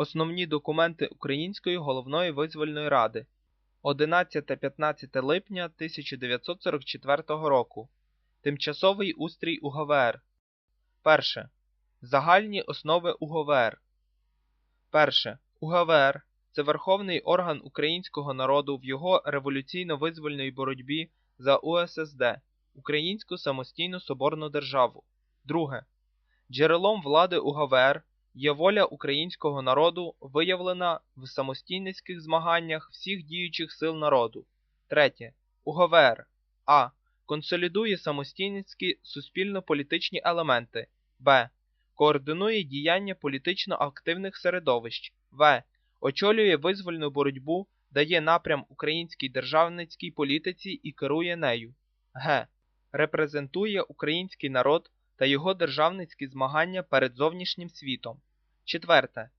Основні документи Української головної визвольної ради 11-15 липня 1944 року. Тимчасовий устрій УГВР. Перше. Загальні основи УГВР. Перше. УГВР це верховний орган українського народу в його революційно-визвольній боротьбі за УССД Українську самостійну соборну державу. Друге. Джерелом влади УГВР є воля українського народу, виявлена в самостійницьких змаганнях всіх діючих сил народу. Третє. УГВР А. Консолідує самостійницькі суспільно-політичні елементи. Б. Координує діяння політично активних середовищ. В. Очолює визвольну боротьбу, дає напрям українській державницькій політиці і керує нею. Г. Репрезентує український народ та його державницькі змагання перед зовнішнім світом. Четверте.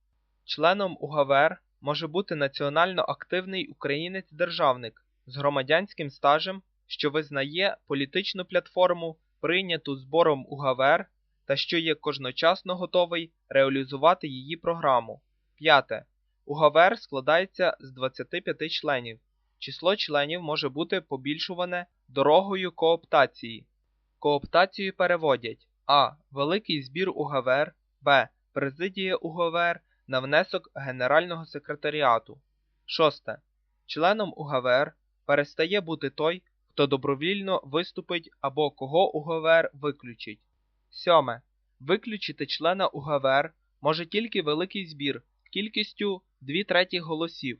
Членом УГВР може бути національно активний українець-державник з громадянським стажем, що визнає політичну платформу, прийняту збором УГВР та що є кожночасно готовий реалізувати її програму. П'яте. УГВР складається з 25 членів. Число членів може бути побільшуване дорогою кооптації. Кооптацію переводять а. Великий збір УГВР, Б. Президія УГВР на внесок Генерального секретаріату. Шосте. Членом УГВР перестає бути той, хто добровільно виступить або кого УГВР виключить. Сьоме. Виключити члена УГВР може тільки великий збір кількістю 2 третіх голосів.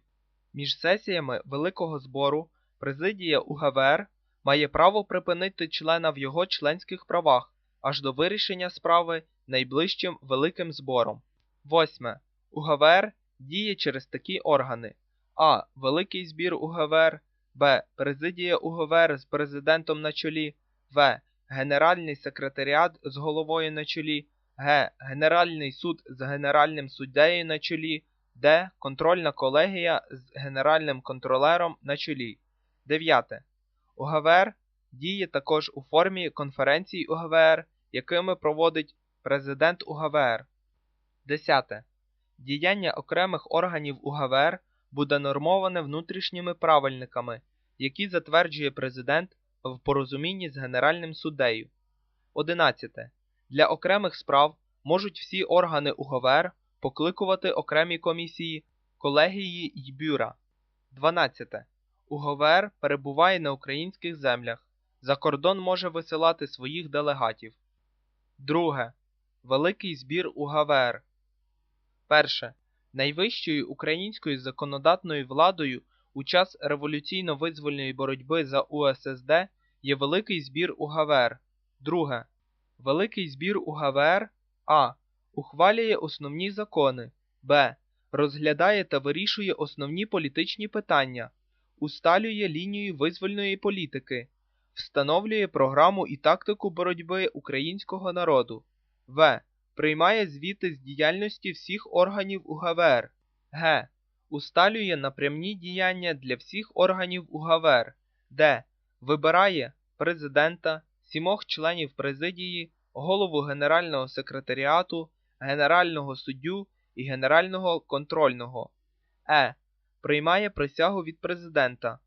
Між сесіями Великого збору президія УГВР має право припинити члена в його членських правах аж до вирішення справи найближчим великим збором. Восьме. УГВР діє через такі органи: А. Великий збір УГВР, Б. Президія УГВР з президентом на чолі, В. Генеральний секретаріат з головою на чолі, Г. Генеральний суд з генеральним суддею на чолі, Д. Контрольна колегія з генеральним контролером на чолі. 9. УГВР діє також у формі конференцій УГВР, якими проводить президент УГВР. 10. Діяння окремих органів УГВР буде нормоване внутрішніми правильниками, які затверджує президент в порозумінні з Генеральним суддею. 11. Для окремих справ можуть всі органи УГВР покликувати окремі комісії, колегії й бюра. 12. УГВР перебуває на українських землях. За кордон може висилати своїх делегатів. Друге. Великий збір УГВР. Перше. Найвищою українською законодатною владою у час революційно-визвольної боротьби за УССД є Великий збір УГВР. Друге. Великий збір УГВР А. Ухвалює основні закони. Б. Розглядає та вирішує основні політичні питання, усталює лінію визвольної політики, встановлює програму і тактику боротьби українського народу. В. Приймає звіти з діяльності всіх органів УГВР. Г. Усталює напрямні діяння для всіх органів УГВР. Д. Вибирає президента, сімох членів президії, голову Генерального секретаріату, Генерального суддю і Генерального контрольного. Е. Приймає присягу від президента.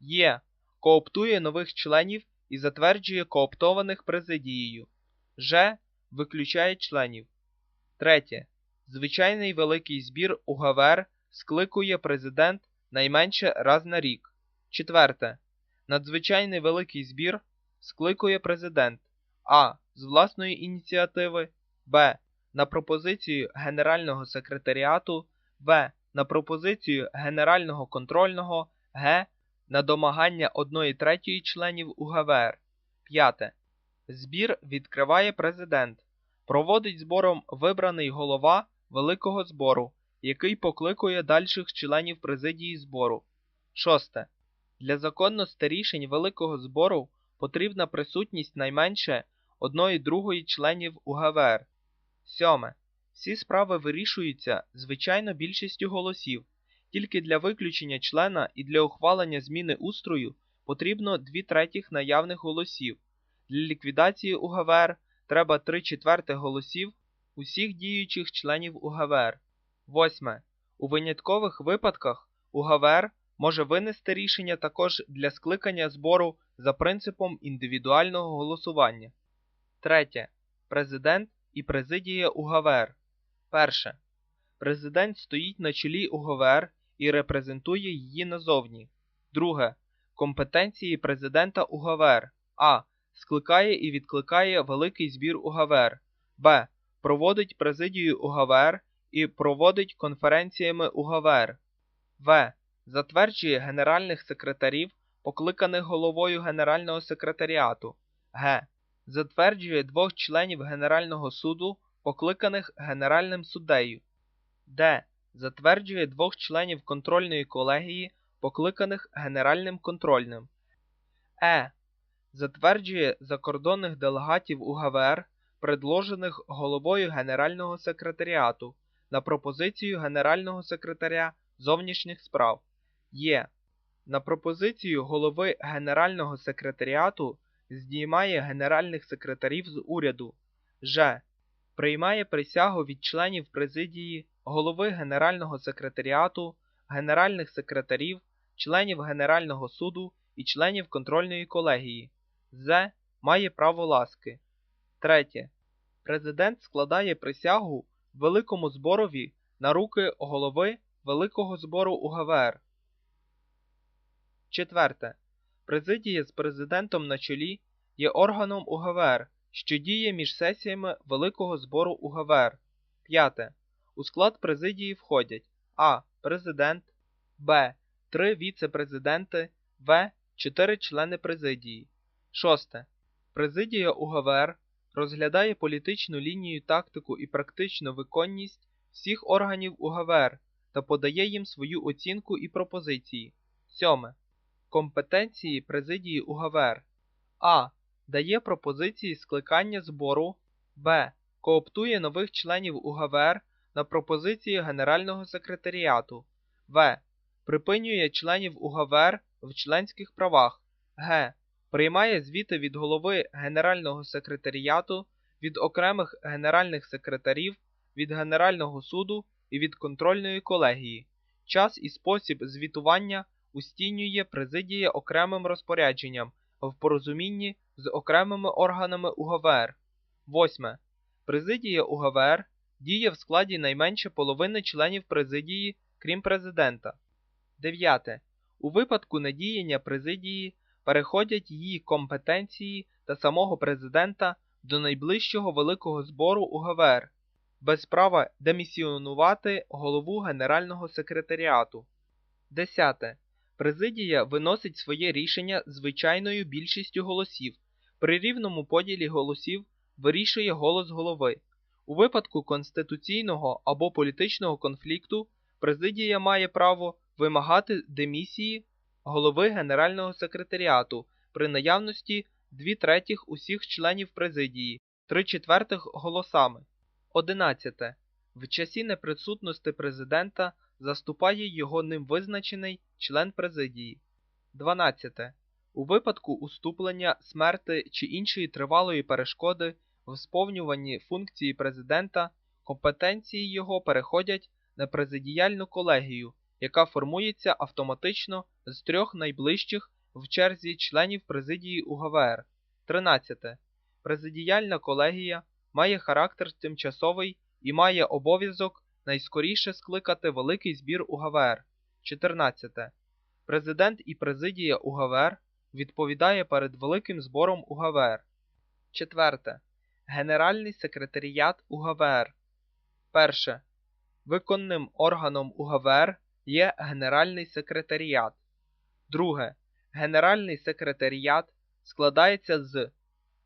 Є. Кооптує нових членів і затверджує кооптованих президією. Ж. Виключає членів. Третє. Звичайний великий збір УГВР скликує президент найменше раз на рік. Четверте. Надзвичайний великий збір скликує президент А. З власної ініціативи Б. На пропозицію Генерального секретаріату В. На пропозицію Генерального контрольного Г. На домагання 1 третьої членів УГВР. П'яте. Збір відкриває президент. Проводить збором вибраний голова Великого збору, який покликує дальших членів президії збору. Шосте. Для законності рішень Великого збору потрібна присутність найменше одної другої членів УГВР. Сьоме. Всі справи вирішуються звичайно більшістю голосів. Тільки для виключення члена і для ухвалення зміни устрою потрібно 2 третіх наявних голосів. Для ліквідації УГВР треба 3 четвертих голосів усіх діючих членів УГВР. Восьме. У виняткових випадках УГВР може винести рішення також для скликання збору за принципом індивідуального голосування. Третє. Президент і президія УГВР. Перше. Президент стоїть на чолі УГВР і репрезентує її назовні. Друге. Компетенції президента УГВР А. Скликає і відкликає великий збір УГВР. Б. Проводить президію УГВР і проводить конференціями УГВР. В. Затверджує генеральних секретарів, покликаних головою Генерального секретаріату. Г. Затверджує двох членів Генерального суду, покликаних Генеральним суддею. Д. Затверджує двох членів контрольної колегії, покликаних Генеральним контрольним. Е. Затверджує закордонних делегатів УГВР, предложених головою Генерального секретаріату на пропозицію Генерального секретаря зовнішніх справ. Є. На пропозицію голови Генерального секретаріату здіймає генеральних секретарів з уряду. Ж. Приймає присягу від членів президії, голови Генерального секретаріату, генеральних секретарів, членів Генерального суду і членів контрольної колегії. З. Має право ласки. Третє. Президент складає присягу Великому зборові на руки голови Великого збору УГВР. Четверте. Президія з президентом на чолі є органом УГВР, що діє між сесіями Великого збору УГВР. П'яте. У склад президії входять А. Президент, Б. Три віце-президенти, В. Чотири члени президії. Шосте. Президія УГВР розглядає політичну лінію, тактику і практичну виконність всіх органів УГВР та подає їм свою оцінку і пропозиції. Сьоме. Компетенції президії УГВР А. Дає пропозиції скликання збору, Б. Кооптує нових членів УГВР на пропозиції Генерального секретаріату, В. Припинює членів УГВР в членських правах, Г. Приймає звіти від голови Генерального секретаріату, від окремих генеральних секретарів, від Генерального суду і від контрольної колегії. Час і спосіб звітування устінює президія окремим розпорядженням в порозумінні з окремими органами УГВР. 8. Президія УГВР діє в складі найменше половини членів президії, крім президента. 9. У випадку недіяння президії переходять її компетенції та самого президента до найближчого великого збору УГВР без права демісіонувати голову Генерального секретаріату. 10. Президія виносить своє рішення звичайною більшістю голосів. При рівному поділі голосів вирішує голос голови. У випадку конституційного або політичного конфлікту президія має право вимагати демісії голови Генерального секретаріату при наявності 2 третіх усіх членів президії, 3 четвертих голосами. 11. В часі неприсутності президента заступає його ним визначений член президії. 12. У випадку уступлення, смерти чи іншої тривалої перешкоди в сповнюванні функції президента компетенції його переходять на президіяльну колегію, яка формується автоматично з трьох найближчих в черзі членів президії УГВР. 13. Президіяльна колегія має характер тимчасовий і має обов'язок найскоріше скликати великий збір УГВР. 14. Президент і президія УГВР відповідає перед великим збором УГВР. 4. Генеральний секретаріат УГВР. Перше. Виконним органом УГВР є Генеральний секретаріат. Друге. Генеральний секретаріат складається з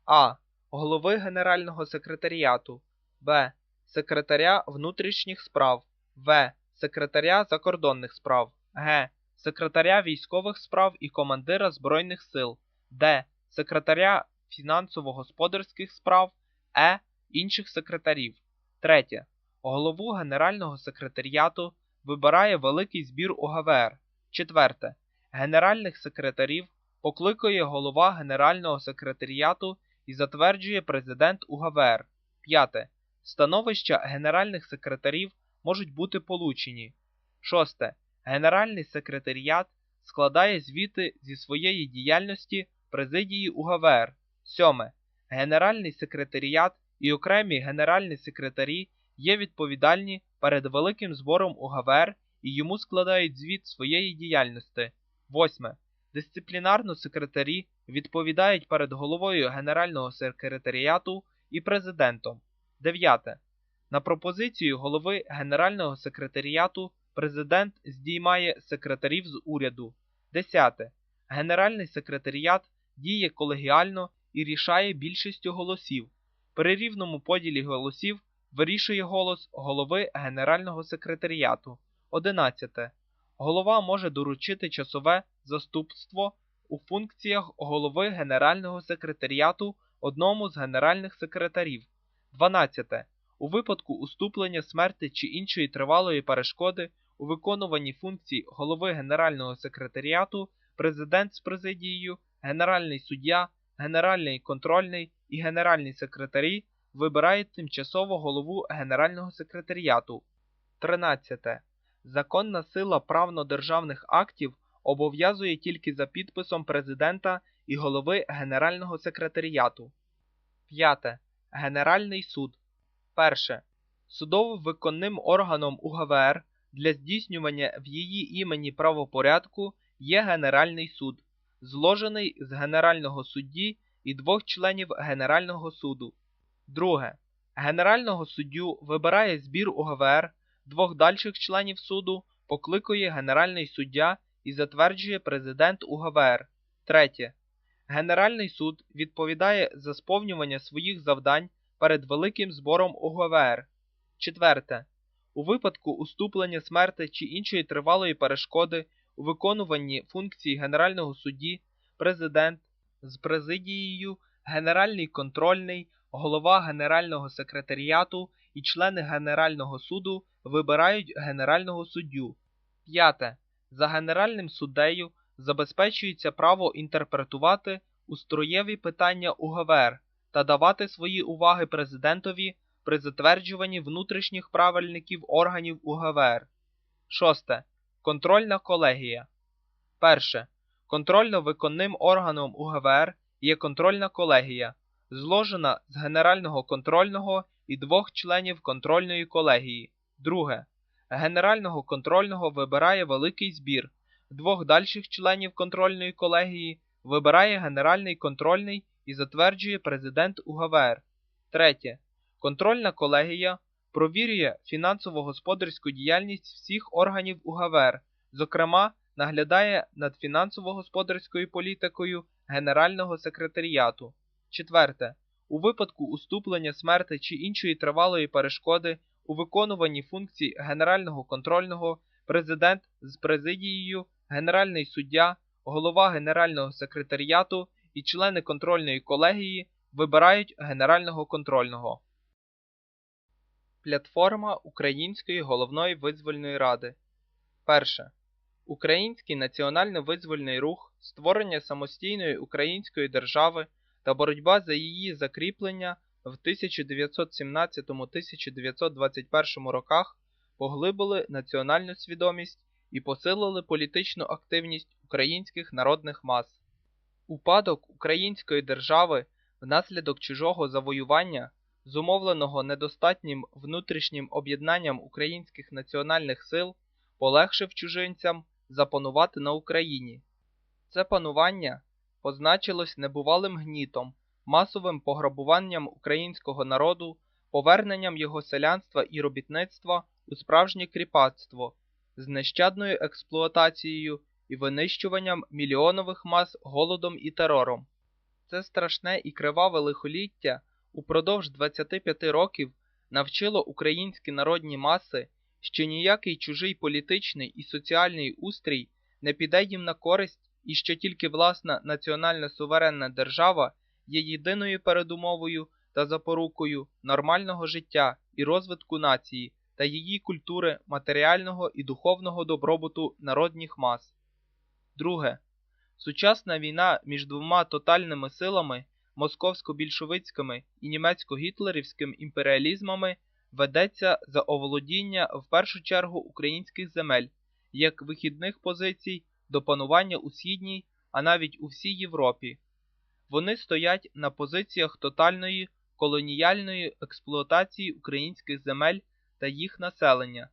А. Голови Генерального секретаріату, Б. Секретаря внутрішніх справ, В. Секретаря закордонних справ, Г. Секретаря військових справ і командира Збройних сил, Д. Секретаря фінансово-господарських справ, Е. Інших секретарів. Третє. Голову Генерального секретаріату вибирає великий збір УГВР. Четверте. Генеральних секретарів покликає голова Генерального секретаріату і затверджує президент УГВР. П'яте. Становище генеральних секретарів можуть бути получені. Шосте. Генеральний секретаріат складає звіти зі своєї діяльності президії УГВР. Сьоме. Генеральний секретаріат і окремі генеральні секретарі є відповідальні перед великим збором УГВР і йому складають звіт своєї діяльності. Восьме. Дисциплінарно секретарі відповідають перед головою Генерального секретаріату і президентом. Дев'яте. На пропозицію голови Генерального секретаріату президент здіймає секретарів з уряду. Десяте. Генеральний секретаріат діє колегіально і рішає більшістю голосів. При рівному поділі голосів вирішує голос голови Генерального секретаріату. 11. Голова може доручити часове заступство у функціях голови Генерального секретаріату одному з генеральних секретарів. 12. У випадку уступлення смерти чи іншої тривалої перешкоди у виконуванні функцій голови Генерального секретаріату президент з президією, генеральний суддя, генеральний контрольний і генеральні секретарі вибирають тимчасово голову Генерального секретаріату. 13. Законна сила правно-державних актів обов'язує тільки за підписом президента і голови Генерального секретаріату. 5. Генеральний суд. 1. Судово-виконним органом УГВР для здійснювання в її імені правопорядку є Генеральний суд, зложений з Генерального судді і двох членів Генерального суду. 2. Генерального суддю вибирає збір УГВР, двох дальших членів суду покликує Генеральний суддя і затверджує президент УГВР. 3. Генеральний суд відповідає за сповнювання своїх завдань перед великим збором УГВР. 4. У випадку уступлення смерти чи іншої тривалої перешкоди у виконуванні функцій Генерального судді, президент з президією, Генеральний контрольний, голова Генерального секретаріату і члени Генерального суду вибирають Генерального суддю. 5. За Генеральним суддею забезпечується право інтерпретувати устроєві питання УГВР та давати свої уваги президентові при затверджуванні внутрішніх правильників органів УГВР. 6. Контрольна колегія. 1. Контрольно-виконним органом УГВР є контрольна колегія, зложена з Генерального контрольного і двох членів контрольної колегії. 2. Генерального контрольного вибирає великий збір, двох дальших членів контрольної колегії вибирає Генеральний контрольний і затверджує президент УГВР. 3. Контрольна колегія провірює фінансово-господарську діяльність всіх органів УГВР, зокрема, наглядає над фінансово-господарською політикою Генерального секретаріату. 4. У випадку уступлення смерти чи іншої тривалої перешкоди у виконуванні функцій Генерального контрольного президент з президією, Генеральний суддя, голова Генерального секретаріату і члени контрольної колегії вибирають Генерального контрольного. Платформа Української головної визвольної ради. Перше. Український національно-визвольний рух, створення самостійної української держави та боротьба за її закріплення в 1917-1921 роках поглибили національну свідомість і посилили політичну активність українських народних мас. Упадок української держави внаслідок чужого завоювання, зумовленого недостатнім внутрішнім об'єднанням українських національних сил, полегшив чужинцям запанувати на Україні. Це панування позначилось небувалим гнітом, масовим пограбуванням українського народу, поверненням його селянства і робітництва у справжнє кріпацтво, з нещадною експлуатацією і винищуванням мільйонових мас голодом і терором. Це страшне і криваве лихоліття упродовж 25 років навчило українські народні маси, що ніякий чужий політичний і соціальний устрій не піде їм на користь і що тільки власна національна суверенна держава є єдиною передумовою та запорукою нормального життя і розвитку нації та її культури матеріального і духовного добробуту народних мас. Друге. Сучасна війна між двома тотальними силами московсько-більшовицькими і німецько-гітлерівським імперіалізмами ведеться за оволодіння в першу чергу українських земель як вихідних позицій до панування у східній, а навіть у всій Європі. Вони стоять на позиціях тотальної колоніальної експлуатації українських земель та їх населення,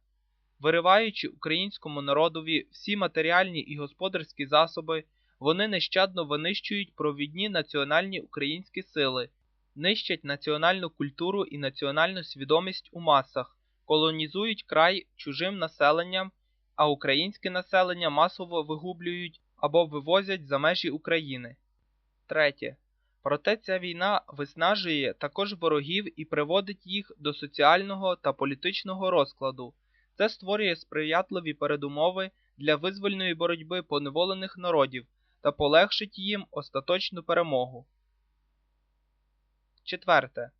вириваючи українському народові всі матеріальні і господарські засоби, вони нещадно винищують провідні національні українські сили, нищать національну культуру і національну свідомість у масах, колонізують край чужим населенням, а українське населення масово вигублюють або вивозять за межі України. Третє. Проте ця війна виснажує також ворогів і приводить їх до соціального та політичного розкладу. Це створює сприятливі передумови для визвольної боротьби поневолених народів та полегшить їм остаточну перемогу. Четверте.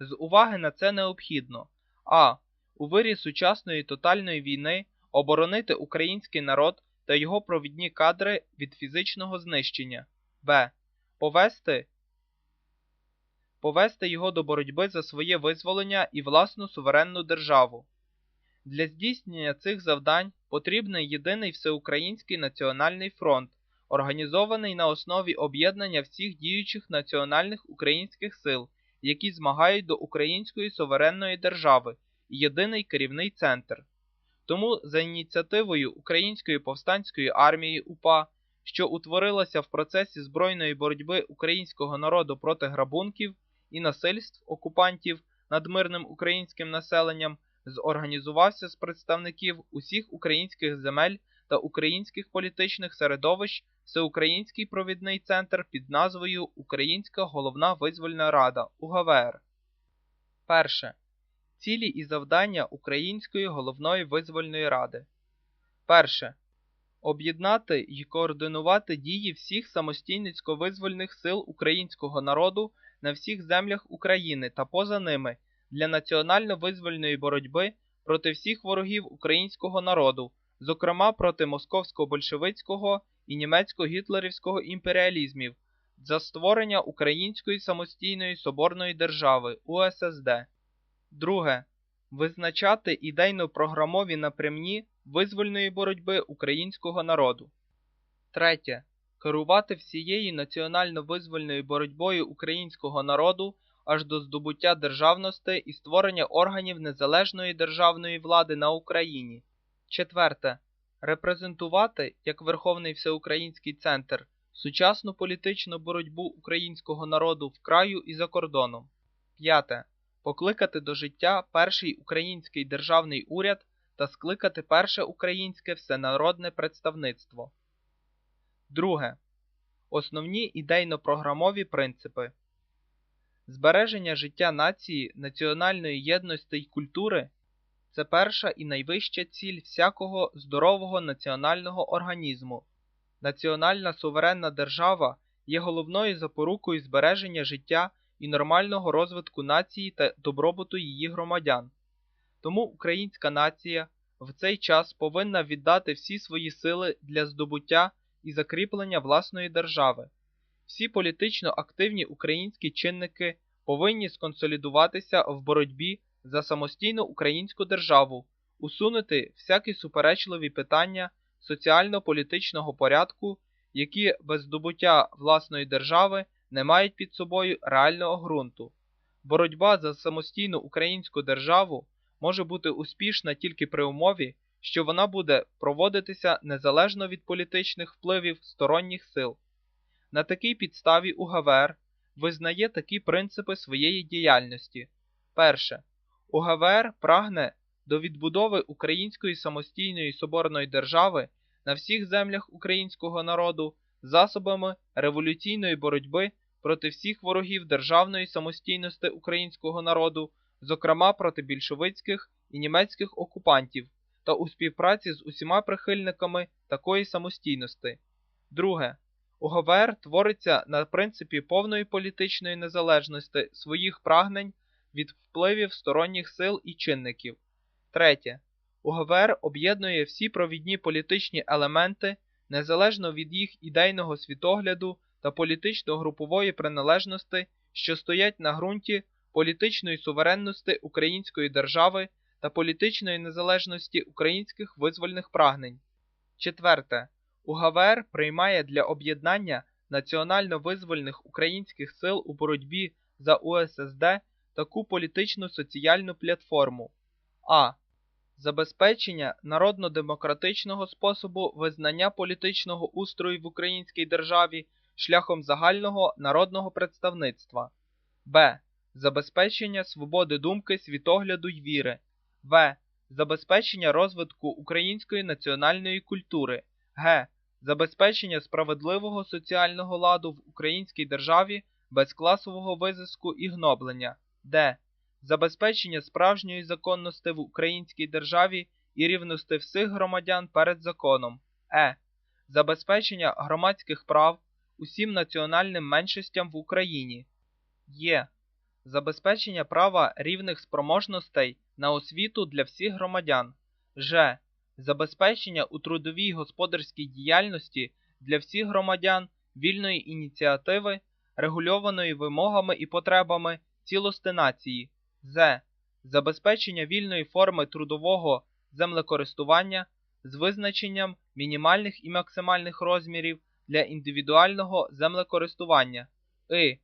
З уваги на це необхідно а. У вирі сучасної тотальної війни оборонити український народ та його провідні кадри від фізичного знищення, б. Повести повести його до боротьби за своє визволення і власну суверенну державу. Для здійснення цих завдань потрібний єдиний всеукраїнський національний фронт, організований на основі об'єднання всіх діючих національних українських сил, які змагають до української суверенної держави, і єдиний керівний центр. Тому за ініціативою Української повстанської армії УПА, що утворилася в процесі збройної боротьби українського народу проти грабунків і насильств окупантів над мирним українським населенням, зорганізувався з представників усіх українських земель та українських політичних середовищ Всеукраїнський провідний центр під назвою Українська головна визвольна рада УГВР. Перше. Цілі і завдання Української головної визвольної ради. Перше. Об'єднати і координувати дії всіх самостійницько-визвольних сил українського народу на всіх землях України та поза ними для національно-визвольної боротьби проти всіх ворогів українського народу, зокрема проти московсько-большевицького і німецько-гітлерівського імперіалізмів, за створення Української самостійної соборної держави УССД. Друге. Визначати ідейно-програмові напрямні визвольної боротьби українського народу. Третє. Керувати всією національно-визвольною боротьбою українського народу аж до здобуття державності і створення органів незалежної державної влади на Україні. Четверте. Репрезентувати як Верховний Всеукраїнський центр сучасну політичну боротьбу українського народу в краю і за кордоном. П'яте. Покликати до життя перший український державний уряд та скликати перше українське всенародне представництво. Друге. Основні ідейно-програмові принципи збереження життя нації, національної єдності й культури це перша і найвища ціль всякого здорового національного організму. Національна суверенна держава є головною запорукою збереження життя і нормального розвитку нації та добробуту її громадян. Тому українська нація в цей час повинна віддати всі свої сили для здобуття і закріплення власної держави. Всі політично активні українські чинники повинні сконсолідуватися в боротьбі за самостійну українську державу, усунути всякі суперечливі питання соціально-політичного порядку, які без здобуття власної держави не мають під собою реального ґрунту. Боротьба за самостійну українську державу може бути успішна тільки при умові, що вона буде проводитися незалежно від політичних впливів сторонніх сил. На такій підставі УГВР визнає такі принципи своєї діяльності. Перше. УГВР прагне до відбудови української самостійної соборної держави на всіх землях українського народу засобами революційної боротьби проти всіх ворогів державної самостійності українського народу, зокрема проти більшовицьких і німецьких окупантів, та у співпраці з усіма прихильниками такої самостійності. Друге. УГВР твориться на принципі повної політичної незалежності своїх прагнень від впливів сторонніх сил і чинників. Третє. УГВР об'єднує всі провідні політичні елементи незалежно від їх ідейного світогляду та політично-групової приналежності, що стоять на ґрунті політичної суверенності Української держави та політичної незалежності українських визвольних прагнень. Четверте. УГВР приймає для об'єднання національно-визвольних українських сил у боротьбі за УССД таку політичну соціальну платформу а. Забезпечення народно-демократичного способу визнання політичного устрою в українській державі шляхом загального народного представництва, б. Забезпечення свободи думки, світогляду й віри, в. Забезпечення розвитку української національної культури, г. Забезпечення справедливого соціального ладу в українській державі без класового визиску і гноблення, д. Забезпечення справжньої законності в українській державі і рівності всіх громадян перед законом, е. Забезпечення громадських прав усім національним меншостям в Україні, є. Забезпечення права рівних спроможностей на освіту для всіх громадян, ж. Забезпечення у трудовій господарській діяльності для всіх громадян вільної ініціативи, регульованої вимогами і потребами цілости нації, з. Забезпечення вільної форми трудового землекористування з визначенням мінімальних і максимальних розмірів для індивідуального землекористування, і.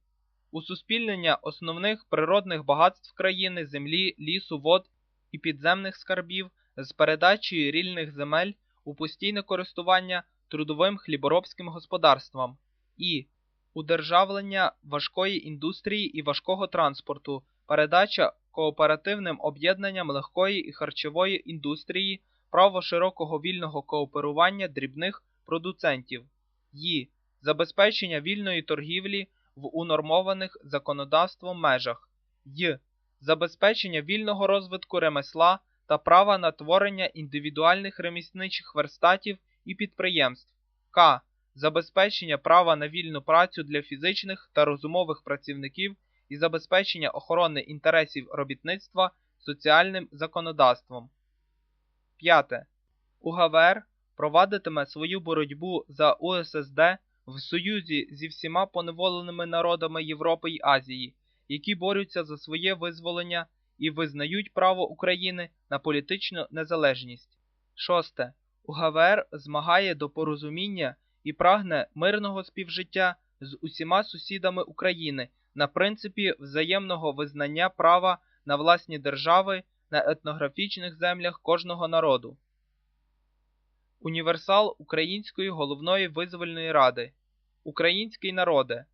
Усуспільнення основних природних багатств країни, землі, лісу, вод і підземних скарбів з передачею рільних земель у постійне користування трудовим хліборобським господарствам і удержавлення важкої індустрії і важкого транспорту, передача кооперативним об'єднанням легкої і харчової індустрії, право широкого вільного кооперування дрібних продуцентів, і забезпечення вільної торгівлі в унормованих законодавством межах, й забезпечення вільного розвитку ремесла та права на творення індивідуальних ремісничих верстатів і підприємств, к. Забезпечення права на вільну працю для фізичних та розумових працівників і забезпечення охорони інтересів робітництва соціальним законодавством. 5. УГВР провадитиме свою боротьбу за УССД в союзі зі всіма поневоленими народами Європи й Азії, які борються за своє визволення і визнають право України на політичну незалежність. 6. УГВР змагає до порозуміння і прагне мирного співжиття з усіма сусідами України на принципі взаємного визнання права на власні держави на етнографічних землях кожного народу. Універсал Української головної визвольної ради Український народе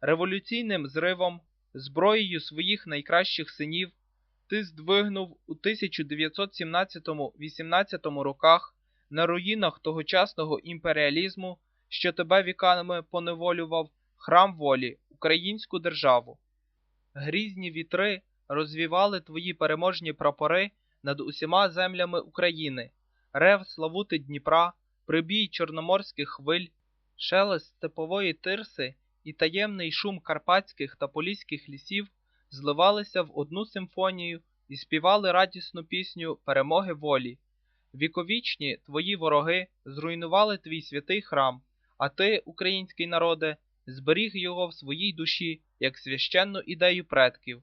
революційним зривом, зброєю своїх найкращих синів ти здвигнув у 1917-18 роках на руїнах тогочасного імперіалізму, що тебе віками поневолював храм волі, українську державу. Грізні вітри розвівали твої переможні прапори над усіма землями України, рев славути Дніпра, прибій чорноморських хвиль, шелест степової тирси і таємний шум карпатських та поліських лісів зливалися в одну симфонію і співали радісну пісню перемоги волі. Віковічні твої вороги зруйнували твій святий храм, а ти, український народе, зберіг його в своїй душі як священну ідею предків.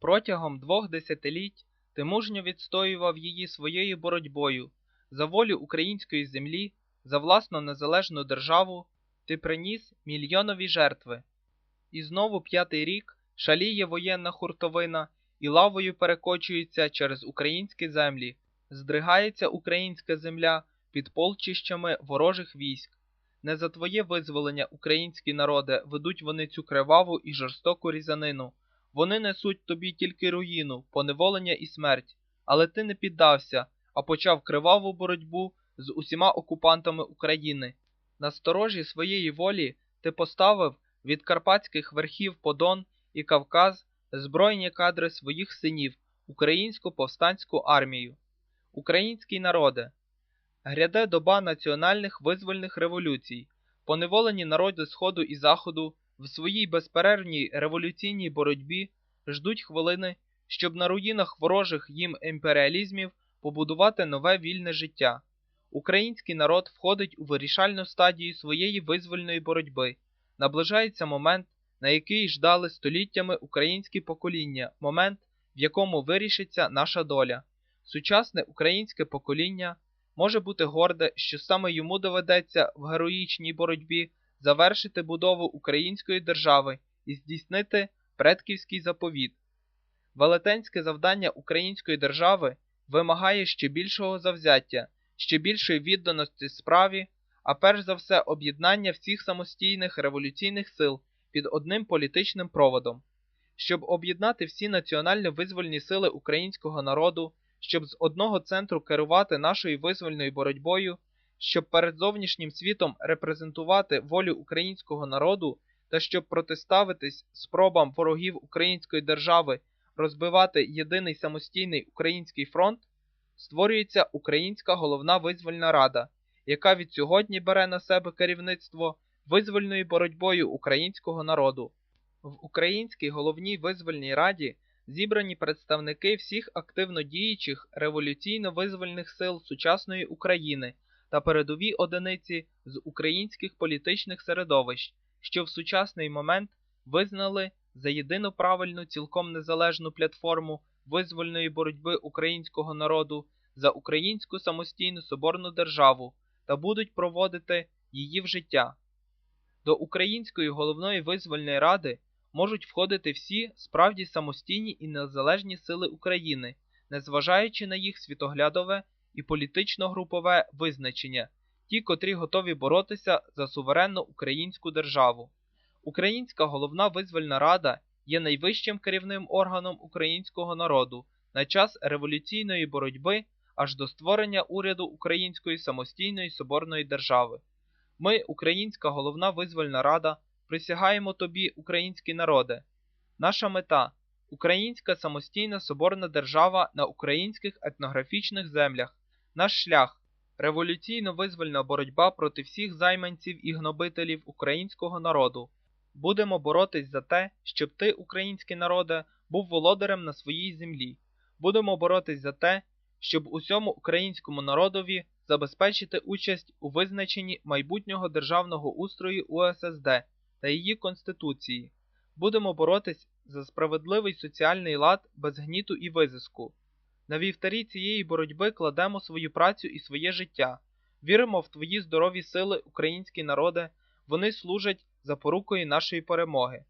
Протягом двох десятиліть ти мужньо відстоював її своєю боротьбою за волю української землі, за власну незалежну державу, ти приніс мільйонові жертви. І знову п'ятий рік шаліє воєнна хуртовина і лавою перекочується через українські землі, здригається українська земля під полчищами ворожих військ. Не за твоє визволення, українські народи, ведуть вони цю криваву і жорстоку різанину. Вони несуть тобі тільки руїну, поневолення і смерть, але ти не піддався, а почав криваву боротьбу з усіма окупантами України. На сторожі своєї волі ти поставив від карпатських верхів по Дон і Кавказ збройні кадри своїх синів, українську повстанську армію. Український народе, гряде доба національних визвольних революцій, поневолені народи Сходу і Заходу в своїй безперервній революційній боротьбі ждуть хвилини, щоб на руїнах ворожих їм імперіалізмів побудувати нове вільне життя. Український народ входить у вирішальну стадію своєї визвольної боротьби. Наближається момент, на який ждали століттями українські покоління, момент, в якому вирішиться наша доля. Сучасне українське покоління може бути горде, що саме йому доведеться в героїчній боротьбі завершити будову української держави і здійснити предківський заповіт. Велетенське завдання української держави вимагає ще більшого завзяття, ще більшої відданості справі, а перш за все об'єднання всіх самостійних революційних сил під одним політичним проводом, щоб об'єднати всі національно-визвольні сили українського народу, щоб з одного центру керувати нашою визвольною боротьбою, щоб перед зовнішнім світом репрезентувати волю українського народу та щоб протиставитись спробам ворогів української держави розбивати єдиний самостійний український фронт, створюється Українська головна визвольна рада, яка від сьогодні бере на себе керівництво визвольною боротьбою українського народу. В Українській головній визвольній раді зібрані представники всіх активно діючих революційно-визвольних сил сучасної України та передові одиниці з українських політичних середовищ, що в сучасний момент визнали за єдину правильну цілком незалежну платформу визвольної боротьби українського народу за українську самостійну соборну державу та будуть проводити її в життя. До Української головної визвольної ради можуть входити всі справді самостійні і незалежні сили України, незважаючи на їх світоглядове і політично-групове визначення, ті, котрі готові боротися за суверенну українську державу. Українська головна визвольна рада є найвищим керівним органом українського народу на час революційної боротьби аж до створення уряду Української самостійної соборної держави. Ми, Українська головна визвольна рада, присягаємо тобі, український народе. Наша мета Українська самостійна соборна держава на українських етнографічних землях, наш шлях, революційно-визвольна боротьба проти всіх займанців і гнобителів українського народу. Будемо боротись за те, щоб ти, український народе, був володарем на своїй землі. Будемо боротись за те, щоб усьому українському народові забезпечити участь у визначенні майбутнього державного устрою УССД та її Конституції. Будемо боротись за справедливий соціальний лад без гніту і визиску. На вівтарі цієї боротьби кладемо свою працю і своє життя. Віримо в твої здорові сили, українські народи, вони служать запорукою нашої перемоги.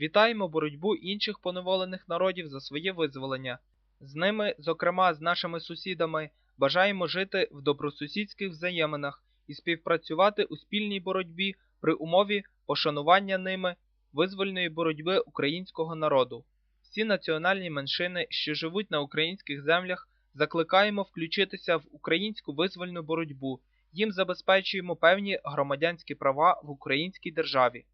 Вітаємо боротьбу інших поневолених народів за своє визволення. З ними, зокрема з нашими сусідами, бажаємо жити в добросусідських взаєминах і співпрацювати у спільній боротьбі при умові пошанування ними визвольної боротьби українського народу. Всі національні меншини, що живуть на українських землях, закликаємо включитися в українську визвольну боротьбу, їм забезпечуємо певні громадянські права в українській державі.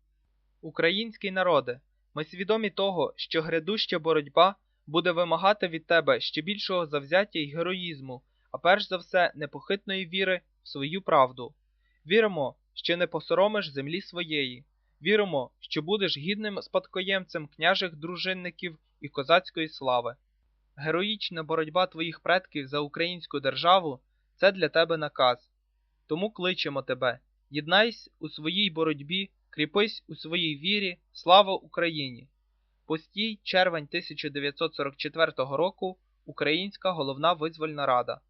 Український народе, ми свідомі того, що грядуща боротьба буде вимагати від тебе ще більшого завзяття й героїзму, а перш за все непохитної віри в свою правду. Віримо, що не посоромиш землі своєї. Віримо, що будеш гідним спадкоємцем княжих дружинників і козацької слави. Героїчна боротьба твоїх предків за українську державу це для тебе наказ. Тому кличемо тебе, єднайся у своїй боротьбі, кріпись у своїй вірі, слава Україні! Постій червень 1944 року Українська головна визвольна рада.